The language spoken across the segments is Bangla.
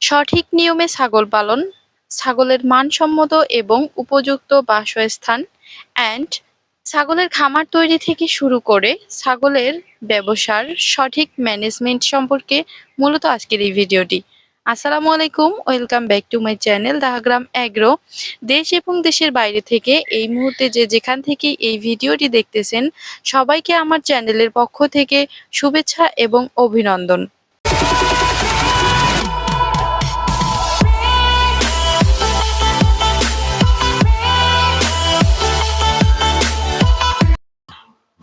সঠিক নিয়মে ছাগল পালন, ছাগলের মানসম্মত এবং উপযুক্ত বাসস্থান অ্যান্ড ছাগলের খামার তৈরি থেকে শুরু করে ছাগলের ব্যবসার সঠিক ম্যানেজমেন্ট সম্পর্কে মূলত আজকের এই ভিডিওটি। আসসালামু আলাইকুম welcome back to my channel Dahagram agro দেশ এবং দেশের বাইরে থেকে এই মুহূর্তে যে যেখান থেকে এই ভিডিওটি দেখতেছেন, সবাইকে আমার চ্যানেলের পক্ষ থেকে শুভেচ্ছা এবং অভিনন্দন।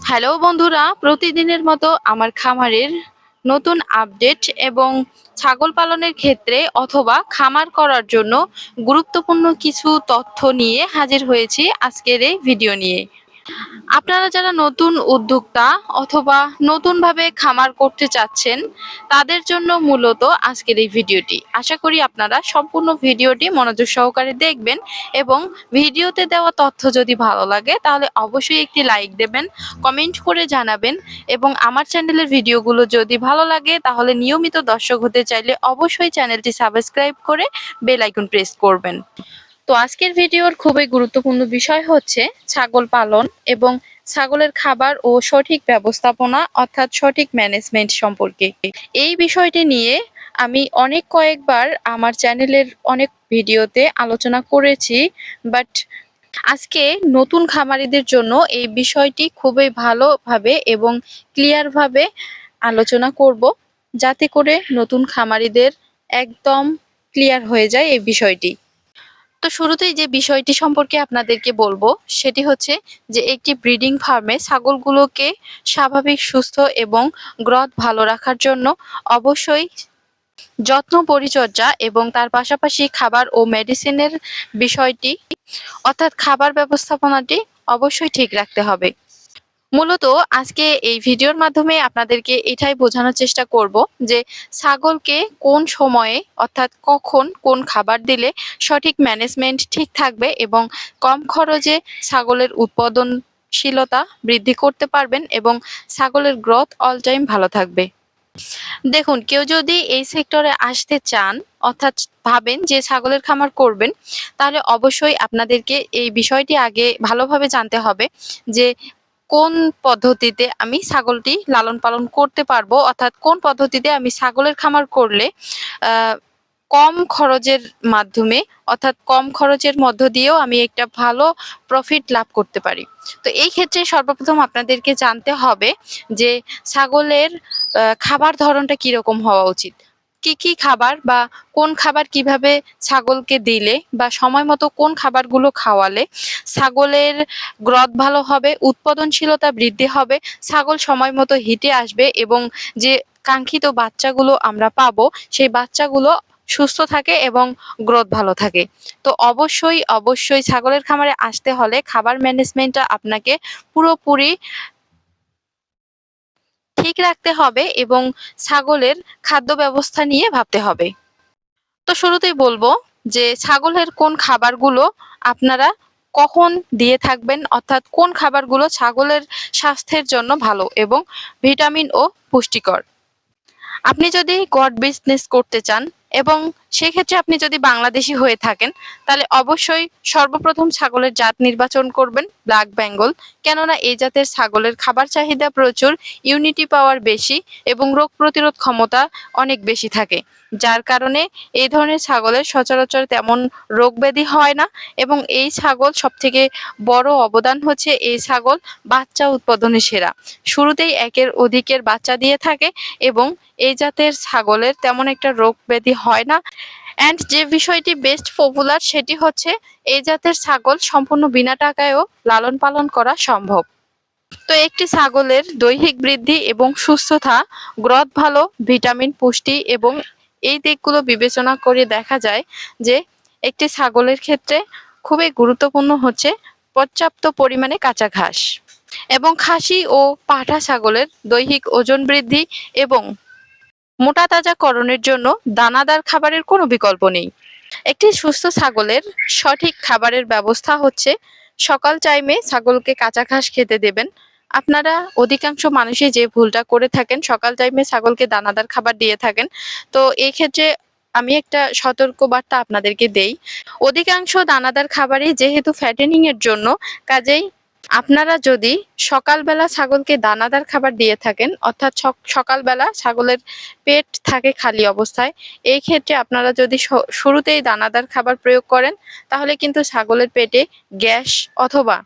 হ্যালো বন্ধুরা, প্রতিদিনের মতো আমার খামারের নতুন আপডেট এবং ছাগল পালনের ক্ষেত্রে অথবা খামার করার জন্য গুরুত্বপূর্ণ কিছু তথ্য নিয়ে হাজির হয়েছি আজকের এই ভিডিও নিয়ে। আপনারা যারা নতুন উদ্যোক্তা অথবা নতুনভাবে খামার করতে চাচ্ছেন, তাদের জন্য মূলত আজকের এই ভিডিওটি। আশা করি আপনারা সম্পূর্ণ ভিডিওটি মনোযোগ সহকারে দেখবেন এবং ভিডিওতে দেওয়া তথ্য যদি ভালো লাগে, তাহলে অবশ্যই একটি লাইক দেবেন, কমেন্ট করে জানাবেন এবং আমার চ্যানেলের ভিডিওগুলো যদি ভালো লাগে, তাহলে নিয়মিত দর্শক হতে চাইলে অবশ্যই চ্যানেলটি সাবস্ক্রাইব করে বেল আইকন প্রেস করবেন। তো আজকের ভিডিওর খুবই গুরুত্বপূর্ণ বিষয় হচ্ছে ছাগল পালন এবং ছাগলের খাবার ও সঠিক ব্যবস্থাপনা অর্থাৎ সঠিক ম্যানেজমেন্ট সম্পর্কে। এই বিষয়টি নিয়ে আমি অনেক কয়েকবার আমার চ্যানেলের অনেক ভিডিওতে আলোচনা করেছি, বাট আজকে নতুন খামারিদের জন্য এই বিষয়টি খুবই ভালোভাবে এবং ক্লিয়ারভাবে আলোচনা করব, যাতে করে নতুন খামারিদের একদম ক্লিয়ার হয়ে যায় এই বিষয়টি। তো শুরুতেই যে বিষয়টি সম্পর্কে আপনাদেরকে বলব, সেটি হচ্ছে যে একটি ব্রিডিং ফার্মে ছাগলগুলোকে স্বাভাবিক, সুস্থ এবং গ্রথ ভালো রাখার জন্য অবশ্যই যত্ন, পরিচর্যা এবং তার পাশাপাশি খাবার ও মেডিসিনের বিষয়টি, অর্থাৎ খাবার ব্যবস্থাপনাটি অবশ্যই ঠিক রাখতে হবে। মূলত আজকে এই ভিডিওর মাধ্যমে আপনাদেরকে এটাই বোঝানোর চেষ্টা করব যে ছাগলকে কোন সময়ে, অর্থাৎ কখন, কোন খাবার দিলে সঠিক ম্যানেজমেন্ট ঠিক থাকবে এবং কম খরচে ছাগলের উৎপাদনশীলতা বৃদ্ধি করতে পারবেন এবং ছাগলের গ্রোথ অল টাইম ভালো থাকবে। দেখুন, কেউ যদি এই সেক্টরে আসতে চান, অর্থাৎ ভাবেন যে ছাগলের খামার করবেন, তাহলে অবশ্যই আপনাদেরকে এই বিষয়টি আগে ভালোভাবে জানতে হবে যে কোন পদ্ধতিতে আমি ছাগলটি লালন পালন করতে পারব? অর্থাৎ কোন পদ্ধতিতে আমি ছাগলের খামার করলে কম খরচের মাধ্যমে, অর্থাৎ কম খরচের মধ্য দিয়েও আমি একটা ভালো প্রফিট লাভ করতে পারি? তো এই ক্ষেত্রে সর্বপ্রথম আপনাদেরকে জানতে হবে যে ছাগলের খাবার ধরনটা কীরকম হওয়া উচিত? কি কি খাবার বা কোন খাবার কীভাবে ছাগলকে দিলে বা সময় মতো কোন খাবারগুলো খাওয়ালে ছাগলের গ্রথ ভালো হবে, উৎপাদনশীলতা বৃদ্ধি হবে, ছাগল সময় মতো হিটে আসবে এবং যে কাঙ্ক্ষিত বাচ্চাগুলো আমরা পাবো সেই বাচ্চাগুলো সুস্থ থাকে এবং গ্রোথ ভালো থাকে। তো অবশ্যই অবশ্যই ছাগলের খামারে আসতে হলে খাবার ম্যানেজমেন্টটা আপনাকে পুরোপুরি ঠিক রাখতে হবে এবং ছাগলের খাদ্য ব্যবস্থা নিয়ে ভাবতে হবে। তো শুরুতেই বলব যে ছাগলের কোন খাবারগুলো আপনারা কখন দিয়ে থাকবেন, অর্থাৎ কোন খাবারগুলো ছাগলের স্বাস্থ্যের জন্য ভালো এবং ভিটামিন ও পুষ্টিকর। আপনি যদি গড বিজনেস করতে চান এবং সেক্ষেত্রে আপনি যদি বাংলাদেশি হয়ে থাকেন, তাহলে অবশ্যই সর্বপ্রথম ছাগলের জাত নির্বাচন করবেন, ব্ল্যাক বেঙ্গল। কেননা এই জাতের ছাগলের খাবার চাহিদা প্রচুর, ইউনিটি পাওয়ার বেশি এবং রোগ প্রতিরোধ ক্ষমতা অনেক বেশি থাকে। যার কারণে এই ধরনের ছাগলের সচরাচর তেমন রোগ ব্যাধি হয় না এবং এই ছাগল সব থেকে বড় অবদান হচ্ছে এই ছাগল বাচ্চা উৎপাদনে সেরা। শুরুতেই একের অধিকের বাচ্চা দিয়ে থাকে এবং এই জাতের ছাগলের তেমন একটা রোগ ব্যাধি হয় না। অ্যান্ড যে বিষয়টি বেস্ট পপুলার সেটি হচ্ছে, এই জাতের ছাগল সম্পূর্ণ বিনা টাকায়ও লালন পালন করা সম্ভব। তো একটি ছাগলের দৈহিক বৃদ্ধি এবং সুস্থতা, গ্রথ ভালো, ভিটামিন, পুষ্টি এবং এই দিকগুলো বিবেচনা করে দেখা যায় যে একটি ছাগলের ক্ষেত্রে খুবই গুরুত্বপূর্ণ হচ্ছে পর্যাপ্ত পরিমাণে কাঁচা ঘাস। এবং খাসি ও পাঠা ছাগলের দৈহিক ওজন বৃদ্ধি এবং মোটা তাজাকরণের জন্য দানাদার খাবারের কোনো বিকল্প নেই। একটি সুস্থ ছাগলের সঠিক খাবারের ব্যবস্থা হচ্ছে, সকাল টাইমে ছাগলকে কাঁচা ঘাস খেতে দেবেন। আপনারা অধিকাংশ মানুষই যে ভুলটা করে থাকেন, সকাল টাইমে ছাগলকে দানাদার খাবার দিয়ে থাকেন। তো এই ক্ষেত্রে আমি একটা সতর্ক বার্তা আপনাদেরকে দেই। অধিকাংশ দানাদার খাবারই যেহেতু ফ্যাটেনিং এর জন্য, কাজেই আপনারা যদি সকালবেলা ছাগলকে দানাদার খাবার দিয়ে থাকেন, অর্থাৎ সকালবেলা ছাগলের পেট থাকে খালি অবস্থায়, এই ক্ষেত্রে আপনারা যদি শুরুতেই দানাদার খাবার প্রয়োগ করেন, তাহলে কিন্তু ছাগলের পেটে গ্যাস অথবা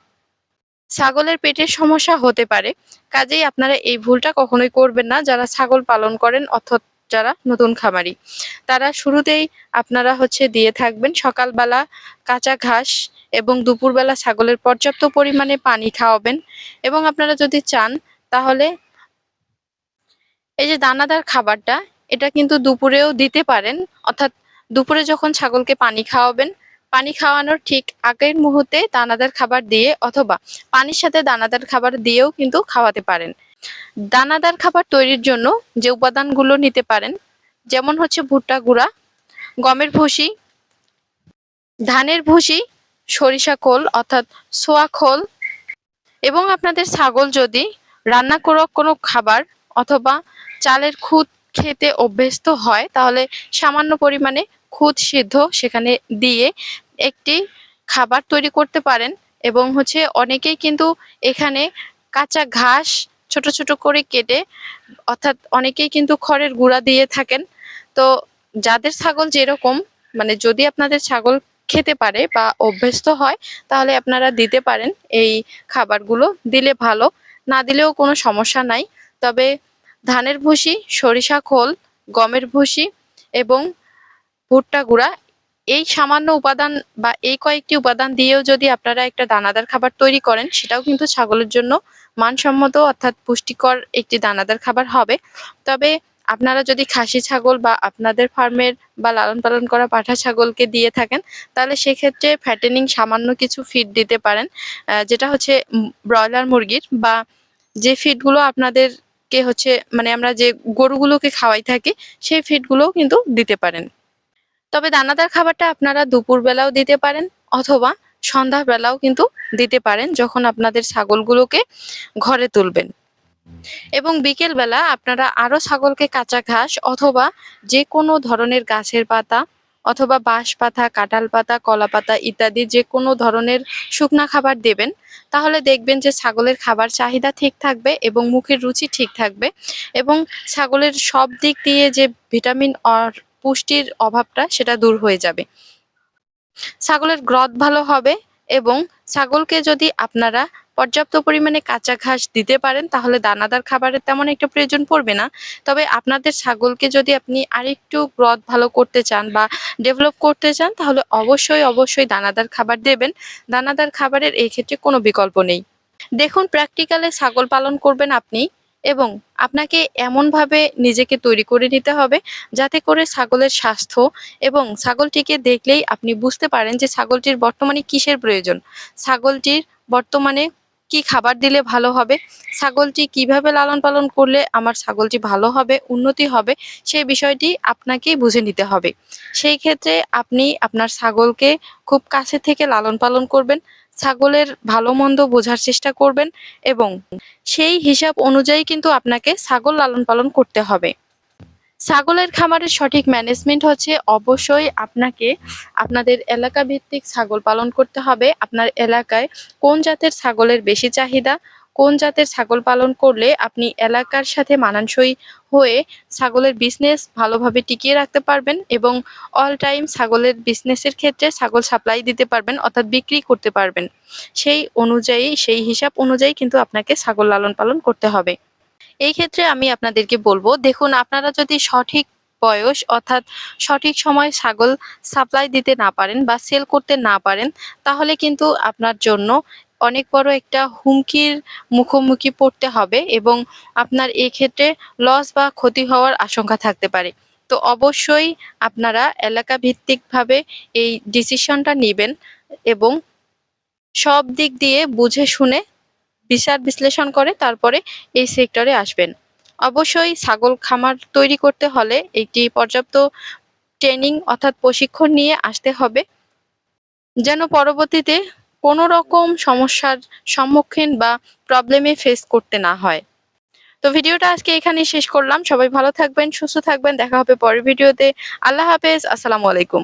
ছাগলের পেটের সমস্যা হতে পারে। কাজেই আপনারা এই ভুলটা কখনোই করবেন না। যারা ছাগল পালন করেন, অর্থাৎ যারা নতুন খামারি। তারা শুরুতেই আপনারা হচ্ছে দিয়ে থাকবেন সকালবেলা কাঁচা ঘাস এবং দুপুরবেলা ছাগলের পর্যাপ্ত পরিমাণে পানি খাওয়াবেন এবং আপনারা যদি চান তাহলে এই যে দানাদার খাবারটা, এটা কিন্তু দুপুরেও দিতে পারেন। অর্থাৎ দুপুরে যখন ছাগলকে পানি খাওয়াবেন, পানি খাওয়ানোর ঠিক আগের মুহূর্তে দানাদার খাবার দিয়ে অথবা পানির সাথে দানাদার খাবার দিয়েও কিন্তু খাওয়াতে পারেন। দানাদার খাবার তৈরির জন্য যে উপাদানগুলো নিতে পারেন, যেমন হচ্ছে ভুট্টা গুঁড়া, গমের ভুসি, ধানের ভুসি, সরিষা খোল অর্থাৎ সোয়া খোল, এবং আপনাদের ছাগল যদি রান্না করা কোনো খাবার অথবা চালের খুদ খেতে অভ্যস্ত হয়, তাহলে সামান্য পরিমাণে খুদ সিদ্ধ সেখানে দিয়ে একটি খাবার তৈরি করতে পারেন, এবং হচ্ছে অনেকেই কিন্তু এখানে কাঁচা ঘাস ছোট ছোট করে কেটে, অর্থাৎ অনেকেই কিন্তু খড়ের গুঁড়া দিয়ে থাকেন। তো যাদের ছাগল যেরকম মানে যদি আপনাদের ছাগল খেতে পারে বা অভ্যস্ত হয়, তাহলে আপনারা দিতে পারেন এই খাবারগুলো। দিলে ভালো, না দিলেও কোনো সমস্যা নাই। তবে ধানের ভুসি, সরিষা খোল, গমের ভুসি এবং ভুট্টা গুঁড়া এই সামান্য উপাদান বা এই কয়েকটি উপাদান দিয়েও যদি আপনারা একটা দানাদার খাবার তৈরি করেন, সেটাও কিন্তু ছাগলের জন্য মানসম্মত অর্থাৎ পুষ্টিকর একটি দানাদার খাবার হবে। তবে আপনারা যদি খাসি ছাগল বা আপনাদের ফার্মের বা লালন পালন করা পাঠা ছাগলকে দিয়ে থাকেন, তাহলে সেক্ষেত্রে ফ্যাটেনিং সামান্য কিছু ফিড দিতে পারেন যেটা হচ্ছে ব্রয়লার মুরগির বা যে ফিডগুলো আপনাদেরকে হচ্ছে মানে আমরা যে গরুগুলোকে খাওয়াই থাকি, সেই ফিডগুলোও কিন্তু দিতে পারেন। তবে দানাদার খাবারটা আপনারা দুপুরবেলাও দিতে পারেন অথবা সন্ধ্যাবেলাও কিন্তু দিতে পারেন যখন আপনাদের ছাগলগুলোকে ঘরে তুলবেন। এবং বিকেলবেলা আপনারা আরও ছাগলকে কাঁচা ঘাস অথবা যে কোনো ধরনের গাছের পাতা অথবা বাঁশ পাতা কাঁঠাল পাতা কলা পাতা ইত্যাদি যে কোনো ধরনের শুকনা খাবার দেবেন, তাহলে দেখবেন যে ছাগলের খাবার চাহিদা ঠিক থাকবে এবং মুখের রুচি ঠিক থাকবে এবং ছাগলের সব দিক দিয়ে যে ভিটামিন আর পুষ্টির অভাবটা সেটা দূর হয়ে যাবে। ছাগলের গ্রথ ভালো হবে এবং ছাগলকে যদি আপনারা পর্যাপ্ত পরিমাণে কাঁচা ঘাস দিতে পারেন, তাহলে দানাদার খাবারের তেমন একটা প্রয়োজন পড়বে না। তবে আপনাদের ছাগলকে যদি আপনি আরেকটু গ্রথ ভালো করতে চান বা ডেভেলপ করতে চান, তাহলে অবশ্যই অবশ্যই দানাদার খাবার দেবেন। দানাদার খাবারের এই ক্ষেত্রে কোনো বিকল্প নেই। দেখুন, প্র্যাকটিক্যালে ছাগল পালন করবেন আপনি। এবং আপনাকে এমনভাবে নিজেকে তৈরি করে নিতে হবে যাতে করে ছাগলের স্বাস্থ্য এবং ছাগলটিকে দেখলেই আপনি বুঝতে পারেন যে ছাগলটির বর্তমানে কিসের প্রয়োজন। ছাগলটির বর্তমানে কি খাবার দিলে ভালো হবে? ছাগলটি কীভাবে লালন পালন করলে আমার ছাগলটি ভালো হবে, উন্নতি হবে, সেই বিষয়টি আপনাকেই বুঝে নিতে হবে। সেই ক্ষেত্রে আপনি আপনার ছাগলকে খুব কাছে থেকে লালন পালন করবেন। ছাগলের ভালো মন্দ বোঝার চেষ্টা করবেন এবং সেই হিসাব অনুযায়ী কিন্তু আপনাকে ছাগল লালন পালন করতে হবে। ছাগলের খামারের সঠিক ম্যানেজমেন্ট হচ্ছে অবশ্যই আপনাকে আপনাদের এলাকা ভিত্তিক ছাগল পালন করতে হবে। আপনার এলাকায় কোন জাতের ছাগলের বেশি চাহিদা কোন জাতের ছাগল পালন করলে আপনি এলাকার সাথে মানানসই হয়ে ছাগলের বিজনেস ভালোভাবে টিকিয়ে রাখতে পারবেন এবং অল টাইম ছাগলের বিজনেসের ক্ষেত্রে ছাগল সাপ্লাই দিতে পারবেন, অর্থাৎ বিক্রি করতে পারবেন। সেই অনুযায়ী, সেই হিসাব অনুযায়ী কিন্তু আপনাকে ছাগল লালন পালন করতে হবে। এই ক্ষেত্রে আমি আপনাদেরকে বলব, দেখুন, আপনারা যদি সঠিক বয়স, অর্থাৎ সঠিক সময় ছাগল সাপ্লাই দিতে না পারেন বা সেল করতে না পারেন, তাহলে কিন্তু আপনার জন্য অনেক বড় একটা হুমকির মুখোমুখি পড়তে হবে এবং আপনার এই ক্ষেত্রে লস বা ক্ষতি হওয়ার আশঙ্কা থাকতে পারে। তো অবশ্যই আপনারা এলাকা ভিত্তিকভাবে এই ডিসিশনটা নেবেন এবং সব দিক দিয়ে বুঝে শুনে বিচার বিশ্লেষণ করে তারপরে এই সেক্টরে আসবেন। অবশ্যই ছাগল খামার তৈরি করতে হলে একটি পর্যাপ্ত ট্রেনিং অর্থাৎ প্রশিক্ষণ নিয়ে আসতে হবে। যেন পরবর্তীতে কোনো রকম সমস্যার সম্মুখীন বা প্রবলেমে ফেস করতে না হয়। তো ভিডিওটা আজকে এখানেই শেষ করলাম। সবাই ভালো থাকবেন, সুস্থ থাকবেন। দেখা হবে পরের ভিডিওতে আল্লাহ হাফেজ। আসসালামু আলাইকুম।